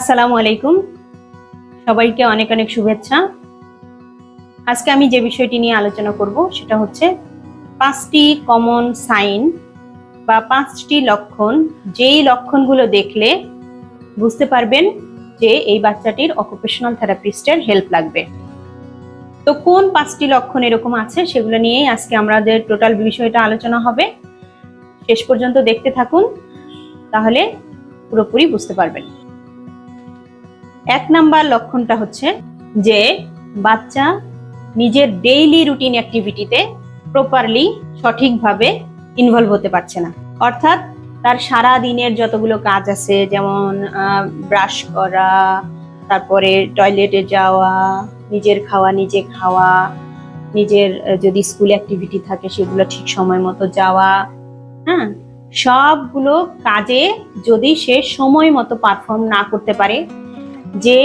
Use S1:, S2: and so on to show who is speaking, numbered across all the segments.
S1: আসসালামু আলাইকুম। সবাইকে অনেক অনেক শুভেচ্ছা। আজকে আমি যে বিষয়টি নিয়ে আলোচনা করব সেটা হচ্ছে পাঁচটি কমন সাইন বা পাঁচটি লক্ষণ। যেই লক্ষণগুলো দেখলে বুঝতে পারবেন যে এই বাচ্চাটির অকুপেশনাল থেরাপিস্টের হেল্প লাগবে। তো কোন পাঁচটি লক্ষণ এরকম আছে সেগুলো নিয়েই আজকে আমাদের টোটাল বিষয়টা আলোচনা হবে। শেষ পর্যন্ত দেখতে থাকুন, তাহলে পুরোপুরি বুঝতে পারবেন। এক নাম্বার লক্ষণটা হচ্ছে যে বাচ্চা নিজের ডেইলি রুটিন অ্যাক্টিভিটিতে প্রপারলি সঠিকভাবে ইনভলভ হতে পারছে না। অর্থাৎ তার সারা দিনের যতগুলো কাজ আছে, যেমন ব্রাশ করা, তারপরে টয়লেটে যাওয়া, নিজের খাওয়া, নিজে খাওয়া, নিজের যদি স্কুল অ্যাক্টিভিটি থাকে সেগুলো ঠিক সময় মতো যাওয়া হ্যাঁ? সবগুলো কাজে যদি সে সময় মতো পারফর্ম না করতে পারে যে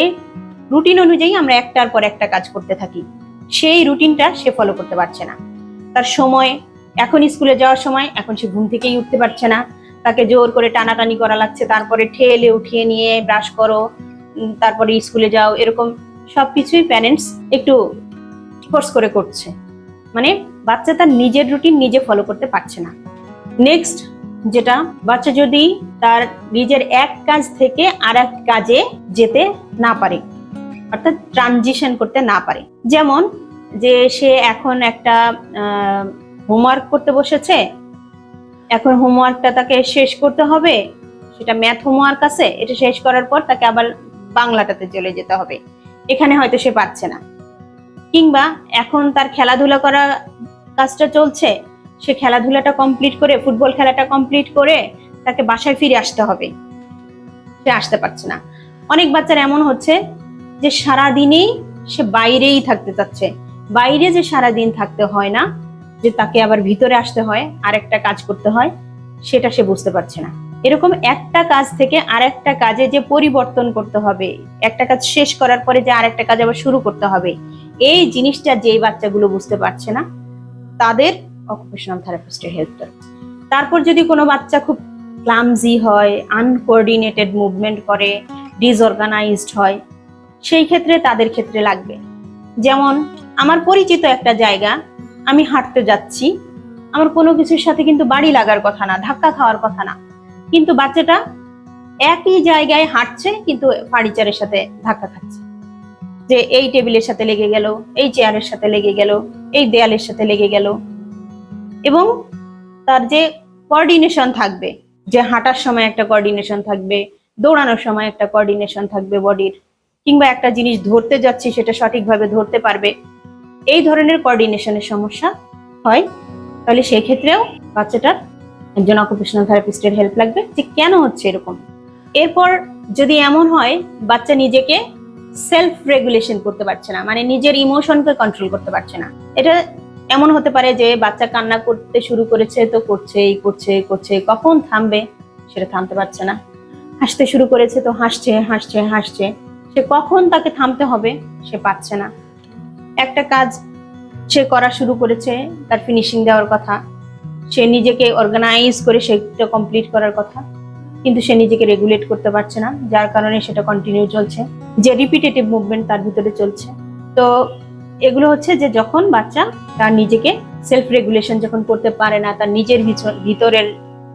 S1: রুটিন অনুযায়ী আমরা একটার পর একটা কাজ করতে থাকি, সেই রুটিনটা সে ফলো করতে পারছে না। তার সময়, এখন স্কুলে যাওয়ার সময়, এখন সে ঘুম থেকেই উঠতে পারছে না। তাকে জোর করে টানাটানি করা লাগছে, তারপরে ঠেলে উঠিয়ে নিয়ে ব্রাশ করো তারপরে স্কুলে যাও, এরকম সব কিছুই প্যারেন্টস একটু ফোর্স করে করছে। মানে বাচ্চা তার নিজের রুটিন নিজে ফলো করতে পারছে না। নেক্সট যেটা বাচ্চা যদি তার নিজের এক কাজ থেকে আর এক কাজে যেতে না পারে, অর্থাৎ ট্রানজিশন করতে না পারে। যেমন যে সে এখন একটা হোমওয়ার্ক করতে বসেছে, এখন হোমওয়ার্কটা তাকে শেষ করতে হবে, সেটা ম্যাথ হোমওয়ার্ক আছে, এটা শেষ করার পর তাকে আবার বাংলাটাতে চলে যেতে হবে। এখানে হয়তো সে পারছে না। কিংবা এখন তার খেলাধুলা করা কাজটা চলছে সে খেলাধুলাটা কমপ্লিট করে ফুটবল খেলাটা কমপ্লিট করে তাকে বাসায় ফিরে আসতে হবে। সে আসতে পারছে না। অনেক বাচ্চার এমন হচ্ছে যে সারা দিনেই সে বাইরেই থাকতে চাচ্ছে। বাইরে যে সারা দিন থাকতে হয় না, যে তাকে আবার ভিতরে আসতে হয় আর একটা কাজ করতে হয়, সেটা সে বুঝতে পারছে না। এরকম একটা কাজ থেকে আরেকটা কাজে যে পরিবর্তন করতে হবে, একটা কাজ শেষ করার পরে যে আরেকটা কাজ আবার শুরু করতে হবে, এই জিনিসটা যেই বাচ্চাগুলো বুঝতে পারছে না, তাদের অকুপেশনাল থেরাপিস্টের হেল্প দরকার তারপর যদি কোনো বাচ্চা খুব ক্লামজি হয় আনকোঅর্ডিনেটেড মুভমেন্ট করে ডিসঅর্গানাইজড হয়, সেই ক্ষেত্রে তাদের ক্ষেত্রে লাগবে। যেমন, আমার পরিচিত একটা জায়গা, আমি হাঁটতে যাচ্ছি, আমার কোনো কিছুর সাথে কিন্তু বাড়ি লাগার কথা না, ধাক্কা খাওয়ার কথা না। কিন্তু বাচ্চাটা একই জায়গায় হাঁটছে, কিন্তু ফার্নিচারের সাথে ধাক্কা খাচ্ছে। যে এই টেবিলের সাথে লেগে গেল, এই চেয়ারের সাথে লেগে গেল, এই দেয়ালের সাথে লেগে গেল এবং তার যে কোঅর্ডিনেশন থাকবে, যে হাঁটার সময় একটা কোঅর্ডিনেশন থাকবে, দৌড়ানোর সময় একটা কোঅর্ডিনেশন থাকবে বডির কিংবা একটা জিনিস ধরতে যাচ্ছি সেটা সঠিকভাবে ধরতে পারবে, এই ধরনের কোঅর্ডিনেশনের সমস্যা হয়। তাহলে সেই ক্ষেত্রেও বাচ্চাটার একজন অকুপেশনাল থেরাপিস্টের হেল্প লাগবে যে কেন হচ্ছে এরকম? এরপর যদি এমন হয়, বাচ্চা নিজেকে সেলফ রেগুলেশন করতে পারছে না মানে নিজের ইমোশনকে কন্ট্রোল করতে পারছে না। এটা এমন হতে পারে যে বাচ্চা কান্না করতে শুরু করেছে, তো করছে, এই করছে করছে, কখন থামবে সেটা থামতে পারছে না। হাসতে শুরু করেছে, তো হাসছে হাসছে হাসছে। সে কখন তাকে থামতে হবে সে পাচ্ছে না। একটা কাজ সে করা শুরু করেছে, তার ফিনিশিং দেওয়ার কথা। সে নিজেকে অর্গানাইজ করে সেটা কমপ্লিট করার কথা। কিন্তু সে নিজেকে রেগুলেট করতে পারছে না, যার কারণে সেটা কন্টিনিউ চলছে। যে রিপিটেটিভ মুভমেন্ট তার ভিতরে চলছে। তো এগুলো হচ্ছে যে যখন বাচ্চা তার নিজেকে সেলফ রেগুলেশন যখন করতে পারে না, তার নিজের ভিতরের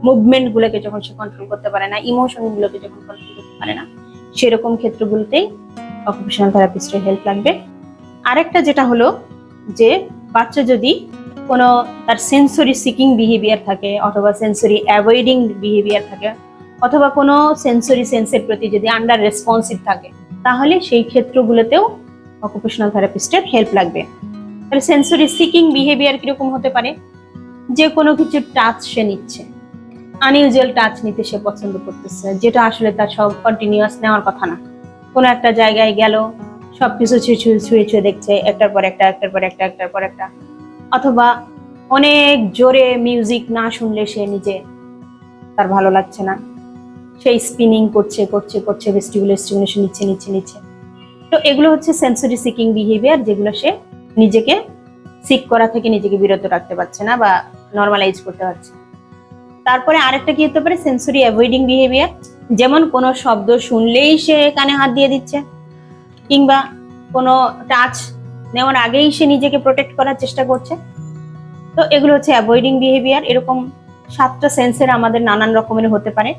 S1: মুভমেন্ট গুলোকে যখন সে কন্ট্রোল করতে পারে না ইমোশন গুলোকে যখন কন্ট্রোল করতে পারে না, সেরকম ক্ষেত্রগুলোতেই অকুপেশনাল থেরাপিস্টের হেল্প লাগবে। আরেকটা যেটা হলো যে বাচ্চা যদি কোনো তার সেন্সরি সিকিং বিহেভিয়ার থাকে অথবা সেন্সরি অ্যাভয়েডিং বিহেভিয়ার থাকে অথবা কোনো সেন্সরি সেন্সের প্রতি যদি আন্ডার রেসপন্সিভ থাকে, তাহলে সেই ক্ষেত্রগুলোতেও অকুপেশনাল থেরাপিস্টের হেল্প লাগবে। তাহলে সেন্সরি সিকিং বিহেভিয়ার কীরকম হতে পারে? যে কোনো কিছু টাচ সে নিচ্ছে। আনইউজুয়াল টাচ নিতে সে পছন্দ করতেছে, যেটা আসলে তার সব কন্টিনিউয়াস নেওয়ার কথা না। কোনো একটা জায়গায় গেল, সবকিছু ছুঁয়ে ছুঁয়ে ছুঁয়ে ছুঁয়ে দেখছে, একটার পর একটা, একটার পর একটা, একটার পর একটা। অথবা অনেক জোরে মিউজিক না শুনলে সে নিজে তার ভালো লাগছে না। সেই স্পিনিং করছে করছে করছে স্টিমুলেশন নিচ্ছে নিচ্ছে নিচ্ছে। তো এগুলো হচ্ছে সেন্সরি সিকিং বিহেভিয়ার যেগুলো সে নিজেকে সিক করা থেকে নিজেকে বিরত রাখতে পারছে না বা নর্মালাইজ করতে পারছে তারপরে আরেকটা কি হতে পারে? সেন্সরি অ্যাভয়েডিং বিহেভিয়ার যেমন কোনো শব্দ শুনলেই সে কানে হাত দিয়ে দিচ্ছে কিংবা কোনো টাচ নেওয়ার আগেই সে নিজেকে প্রোটেক্ট করার চেষ্টা করছে। তো এগুলো হচ্ছে অ্যাভয়েডিং বিহেভিয়ার এরকম সাতটা সেন্সের আমাদের নানান রকমের হতে পারে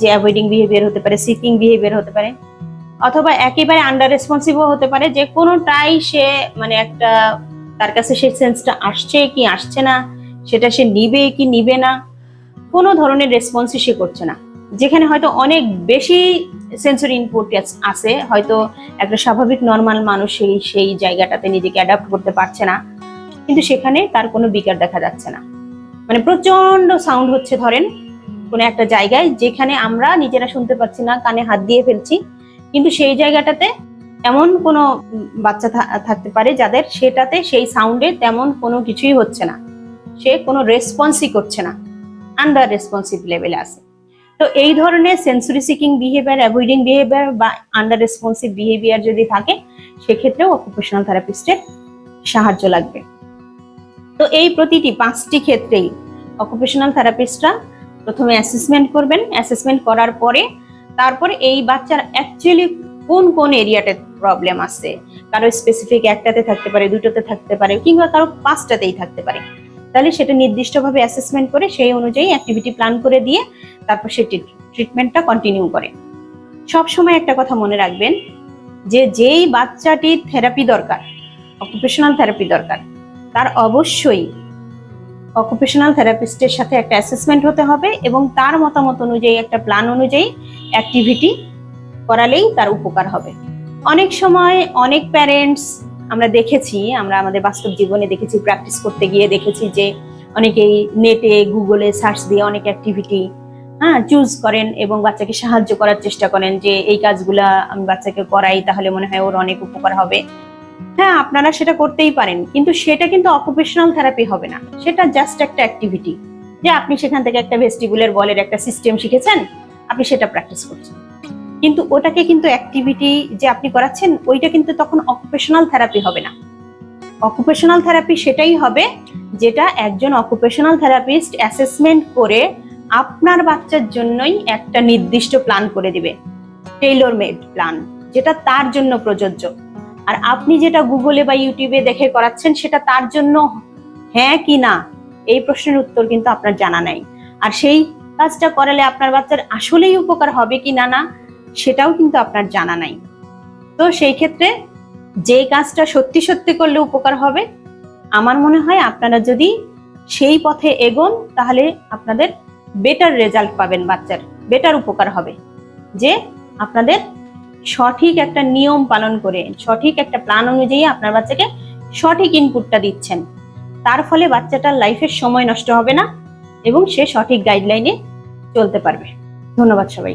S1: যে অ্যাভয়েডিং বিহেভিয়ার হতে পারে সিকিং বিহেভিয়ার হতে পারে। অথবা একেবারে আন্ডার রেসপন্সিভও হতে পারে, যে কোনোটাই সে মানে একটা, তার কাছে সেই সেন্সটা আসছে কি আসছে না, সেটা সে নিবে কি নিবে না, কোনো ধরনের রেসপন্সই সে করছে না। যেখানে হয়তো অনেক বেশি সেন্সরি ইনপুট আছে হয়তো একটা স্বাভাবিক নর্মাল মানুষ সেই সেই জায়গাটাতে নিজেকে অ্যাডাপ্ট করতে পারছে না, কিন্তু সেখানে তার কোনো বিকার দেখা যাচ্ছে না। মানে প্রচণ্ড সাউন্ড হচ্ছে ধরেন, কোনো একটা জায়গায় যেখানে আমরা নিজেরা শুনতে পাচ্ছি না, কানে হাত দিয়ে ফেলছি কিন্তু সেই জায়গাটাতে এমন কোনো বাচ্চা থাকতে পারে যাদের সেটাতে সেই সাউন্ডে তেমন কোনো কিছুই হচ্ছে না। সে কোনো রেসপন্সই করছে না। আন্ডার রেসপন্সিভ লেভেলে আছে। তো এই ধরনের sensory seeking behaviour avoiding behaviour বা আন্ডার রেসপন্সিভ বিহেভিয়ার যদি থাকে, সেক্ষেত্রেও অকুপেশনাল থেরাপিস্টের সাহায্য লাগবে। তো এই প্রতিটি পাঁচটি ক্ষেত্রেই অকুপেশনাল থেরাপিস্টরা প্রথমে অ্যাসেসমেন্ট করবেন। অ্যাসেসমেন্ট করার পরে তারপরে এই বাচ্চার অ্যাকচুয়ালি কোন কোন এরিয়াতে প্রবলেম আছে? কারও স্পেসিফিক একটাতে থাকতে পারে, দুটোতে থাকতে পারে, কিংবা কারও পাঁচটাতেই থাকতে পারে। তাহলে সেটা নির্দিষ্টভাবে অ্যাসেসমেন্ট করে সেই অনুযায়ী অ্যাক্টিভিটি প্ল্যান করে দিয়ে তারপর সে ট্রিটমেন্টটা কন্টিনিউ করে। সব সময় একটা কথা মনে রাখবেন যে যেই বাচ্চাটির থেরাপি দরকার অকুপেশনাল থেরাপি দরকার, তার অবশ্যই অকুপেশনাল থেরাপিস্টের সাথে একটা অ্যাসেসমেন্ট হতে হবে এবং তার মতামত অনুযায়ী, একটা প্ল্যান অনুযায়ী অ্যাক্টিভিটি করালেই তার উপকার হবে। অনেক সময় অনেক প্যারেন্টস আমরা দেখেছি, আমরা আমাদের বাস্তব জীবনে দেখেছি প্র্যাকটিস করতে গিয়ে দেখেছি যে অনেকেই নেটে গুগলে সার্চ দিয়ে অনেক অ্যাক্টিভিটি হ্যাঁ চুজ করেন এবং বাচ্চাকে সাহায্য করার চেষ্টা করেন যে এই কাজগুলা আমি বাচ্চাকে করাই, তাহলে মনে হয় ওর অনেক উপকার হবে। হ্যাঁ আপনারা সেটা করতেই পারেন, কিন্তু সেটা কিন্তু অকুপেশনাল থেরাপি হবে না। সেটা জাস্ট একটা অ্যাক্টিভিটি যে আপনি সেখান থেকে একটা ভেস্টিবুলের বলের একটা সিস্টেম শিখেছেন, আপনি সেটা প্র্যাকটিস করছেন। কিন্তু ওটাকে কিন্তু অ্যাক্টিভিটি যে আপনি করাচ্ছেন, ওইটা কিন্তু তখন অকুপেশনাল থেরাপি হবে না। অকুপেশনাল থেরাপি সেটাই হবে যেটা একজন অকুপেশনাল থেরাপিস্ট অ্যাসেসমেন্ট করে আপনার বাচ্চার জন্যই একটা নির্দিষ্ট প্ল্যান করে দিবে। টেইলর মেড প্ল্যান যেটা তার জন্য প্রযোজ্য। আর আপনি যেটা গুগলে বা ইউটিউবে দেখে করাচ্ছেন, সেটা তার জন্য হ্যাঁ কি না, এই প্রশ্নের উত্তর কিন্তু আপনার জানা নাই। আর সেই কাজটা করালে আপনার বাচ্চার আসলেই উপকার হবে কি না না, সেটাও কিন্তু আপনার জানা নাই। তো সেই ক্ষেত্রে যে কাজটা সত্যি সত্যি করলে উপকার হবে, আমার মনে হয় আপনারা যদি সেই পথে এগোন, তাহলে আপনাদের বেটার রেজাল্ট পাবেন বাচ্চার বেটার উপকার হবে। যে আপনাদের সঠিক একটা নিয়ম পালন করে, সঠিক একটা প্ল্যান অনুযায়ী আপনার বাচ্চাকে সঠিক ইনপুটটা দিচ্ছেন। তার ফলে বাচ্চাটার লাইফের সময় নষ্ট হবে না এবং সে সঠিক গাইডলাইনে চলতে পারবে। ধন্যবাদ সবাইকে।